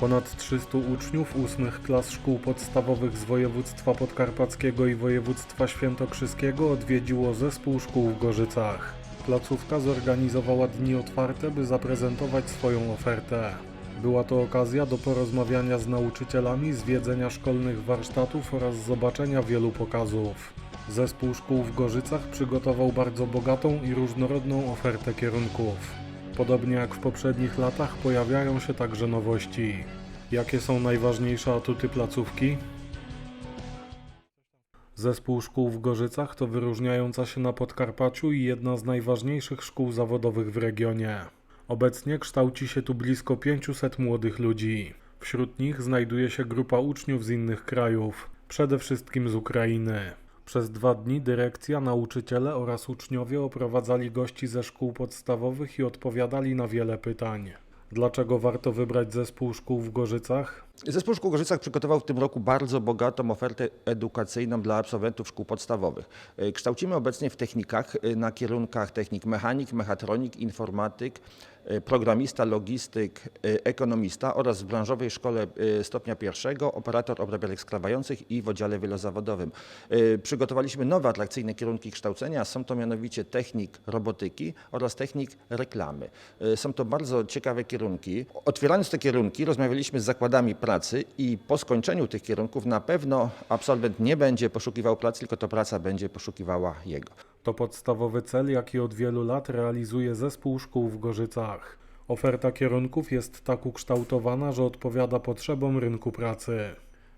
Ponad 300 uczniów ósmych klas szkół podstawowych z województwa podkarpackiego i województwa świętokrzyskiego odwiedziło zespół szkół w Gorzycach. Placówka zorganizowała dni otwarte, by zaprezentować swoją ofertę. Była to okazja do porozmawiania z nauczycielami, zwiedzenia szkolnych warsztatów oraz zobaczenia wielu pokazów. Zespół szkół w Gorzycach przygotował bardzo bogatą i różnorodną ofertę kierunków. Podobnie jak w poprzednich latach pojawiają się także nowości. Jakie są najważniejsze atuty placówki? Zespół szkół w Gorzycach to wyróżniająca się na Podkarpaciu i jedna z najważniejszych szkół zawodowych w regionie. Obecnie kształci się tu blisko 500 młodych ludzi. Wśród nich znajduje się grupa uczniów z innych krajów, przede wszystkim z Ukrainy. Przez dwa dni dyrekcja, nauczyciele oraz uczniowie oprowadzali gości ze szkół podstawowych i odpowiadali na wiele pytań. Dlaczego warto wybrać zespół szkół w Gorzycach? Zespół Szkół w Gorzycach przygotował w tym roku bardzo bogatą ofertę edukacyjną dla absolwentów szkół podstawowych. Kształcimy obecnie w technikach na kierunkach technik mechanik, mechatronik, informatyk, programista, logistyk, e, ekonomista oraz w branżowej szkole e, stopnia pierwszego operator obrabiarek skrawających i w oddziale wielozawodowym. Przygotowaliśmy nowe atrakcyjne kierunki kształcenia. Są to mianowicie technik robotyki oraz technik reklamy. Są to bardzo ciekawe kierunki. Otwierając te kierunki rozmawialiśmy z zakładami pracy i po skończeniu tych kierunków na pewno absolwent nie będzie poszukiwał pracy, tylko to praca będzie poszukiwała jego. To podstawowy cel, jaki od wielu lat realizuje zespół szkół w Gorzycach. Oferta kierunków jest tak ukształtowana, że odpowiada potrzebom rynku pracy.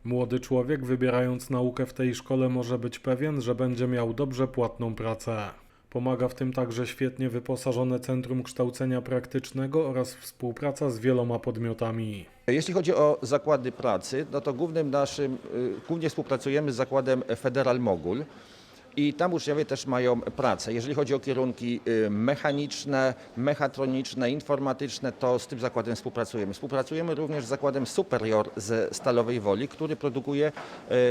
Młody człowiek, wybierając naukę w tej szkole, może być pewien, że będzie miał dobrze płatną pracę. Pomaga w tym także świetnie wyposażone Centrum Kształcenia Praktycznego oraz współpraca z wieloma podmiotami. Jeśli chodzi o zakłady pracy, no to głównym naszym, y, głównie współpracujemy z zakładem Federal Mogul. I tam uczniowie też mają pracę. Jeżeli chodzi o kierunki y, mechaniczne, mechatroniczne, informatyczne, to z tym zakładem współpracujemy. Współpracujemy również z zakładem Superior ze Stalowej Woli, który produkuje,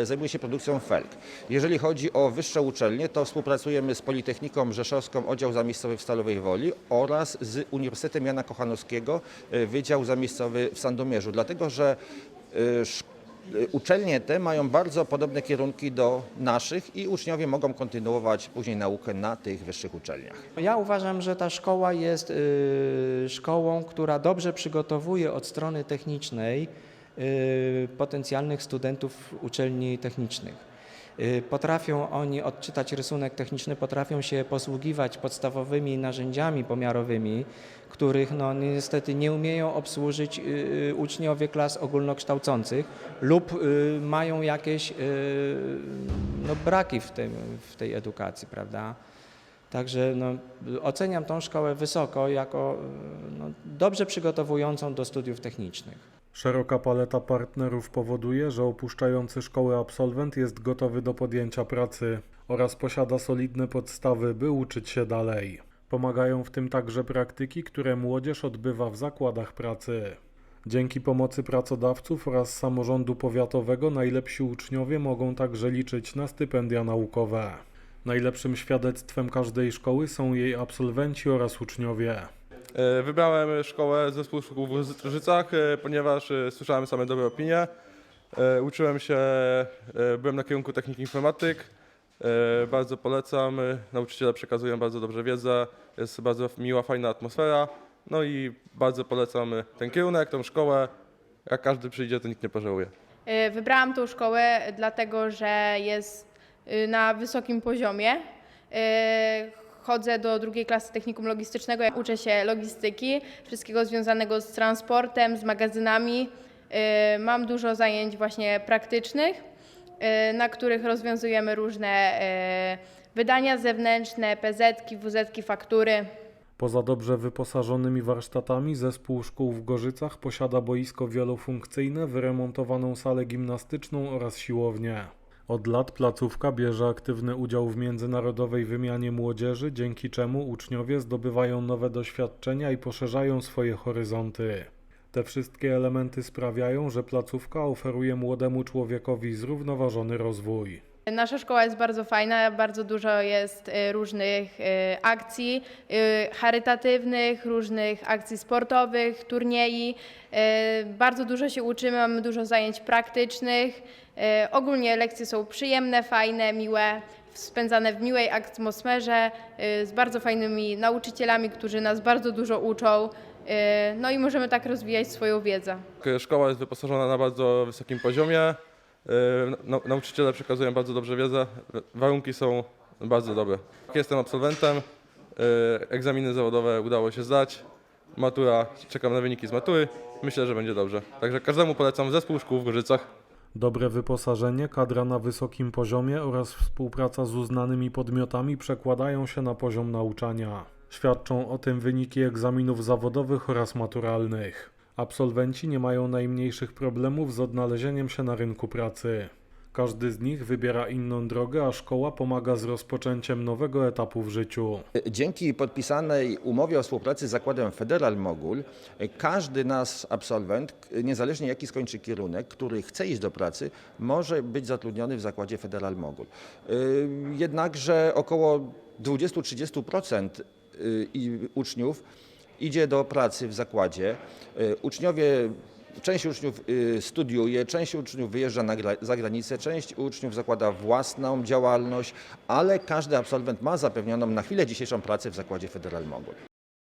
y, zajmuje się produkcją felg. Jeżeli chodzi o wyższe uczelnie, to współpracujemy z Politechniką Rzeszowską, oddział zamiejscowy w Stalowej Woli oraz z Uniwersytetem Jana Kochanowskiego, y, wydział zamiejscowy w Sandomierzu. Dlatego, że szk- Y, Uczelnie te mają bardzo podobne kierunki do naszych i uczniowie mogą kontynuować później naukę na tych wyższych uczelniach. Ja uważam, że ta szkoła jest y, szkołą, która dobrze przygotowuje od strony technicznej y, potencjalnych studentów uczelni technicznych. Y, Potrafią oni odczytać rysunek techniczny, potrafią się posługiwać podstawowymi narzędziami pomiarowymi, których no, niestety nie umieją obsłużyć y, y, uczniowie klas ogólnokształcących lub mają jakieś no, braki w, w tej edukacji, prawda? Także no, oceniam tą szkołę wysoko jako no, dobrze przygotowującą do studiów technicznych. Szeroka paleta partnerów powoduje, że opuszczający szkołę absolwent jest gotowy do podjęcia pracy oraz posiada solidne podstawy, by uczyć się dalej. Pomagają w tym także praktyki, które młodzież odbywa w zakładach pracy. Dzięki pomocy pracodawców oraz samorządu powiatowego najlepsi uczniowie mogą także liczyć na stypendia naukowe. Najlepszym świadectwem każdej szkoły są jej absolwenci oraz uczniowie. E, Wybrałem szkołę zespół szkół w Życach, e, ponieważ e, słyszałem same dobre opinie. Uczyłem się, byłem na kierunku technik informatyk. Bardzo polecam. Nauczyciele przekazują bardzo dobrze wiedzę. Jest bardzo miła, fajna atmosfera. No i bardzo polecam ten kierunek, tą szkołę. Jak każdy przyjdzie, to nikt nie pożałuje. Wybrałam tą szkołę dlatego, że jest y, na wysokim poziomie. Chodzę do drugiej klasy technikum logistycznego, uczę się logistyki, wszystkiego związanego z transportem, z magazynami. Y, Mam dużo zajęć właśnie praktycznych, y, na których rozwiązujemy różne y, wydania zewnętrzne, PZ-ki, WZ-ki, faktury. Poza dobrze wyposażonymi warsztatami, zespół szkół w Gorzycach posiada boisko wielofunkcyjne, wyremontowaną salę gimnastyczną oraz siłownię. Od lat placówka bierze aktywny udział w międzynarodowej wymianie młodzieży, dzięki czemu uczniowie zdobywają nowe doświadczenia i poszerzają swoje horyzonty. Te wszystkie elementy sprawiają, że placówka oferuje młodemu człowiekowi zrównoważony rozwój. Nasza szkoła jest bardzo fajna, bardzo dużo jest y, różnych y, akcji y, charytatywnych, różnych akcji sportowych, turniej. Bardzo dużo się uczymy, mamy dużo zajęć praktycznych. Ogólnie lekcje są przyjemne, fajne, miłe, spędzane w miłej atmosferze, z bardzo fajnymi nauczycielami, którzy nas bardzo dużo uczą. No i możemy tak rozwijać swoją wiedzę. Szkoła jest wyposażona na bardzo wysokim poziomie. Nau- Nauczyciele przekazują bardzo dobrze wiedzę. Warunki są bardzo dobre. Jestem absolwentem. e, Egzaminy zawodowe udało się zdać. Matura, czekam na wyniki z matury. Myślę, że będzie dobrze. Także każdemu polecam zespół szkół w Gorzycach. Dobre wyposażenie, kadra na wysokim poziomie oraz współpraca z uznanymi podmiotami przekładają się na poziom nauczania. Świadczą o tym wyniki egzaminów zawodowych oraz maturalnych. Absolwenci nie mają najmniejszych problemów z odnalezieniem się na rynku pracy. Każdy z nich wybiera inną drogę, a szkoła pomaga z rozpoczęciem nowego etapu w życiu. Dzięki podpisanej umowie o współpracy z zakładem Federal Mogul, każdy nasz absolwent, niezależnie jaki skończy kierunek, który chce iść do pracy, może być zatrudniony w zakładzie Federal Mogul. Y, Jednakże około 20-30% y, i- uczniów idzie do pracy w zakładzie. Y, Uczniowie Część uczniów y, studiuje, część uczniów wyjeżdża na za granicę, część uczniów zakłada własną działalność, ale każdy absolwent ma zapewnioną na chwilę dzisiejszą pracę w zakładzie Federal Mogul.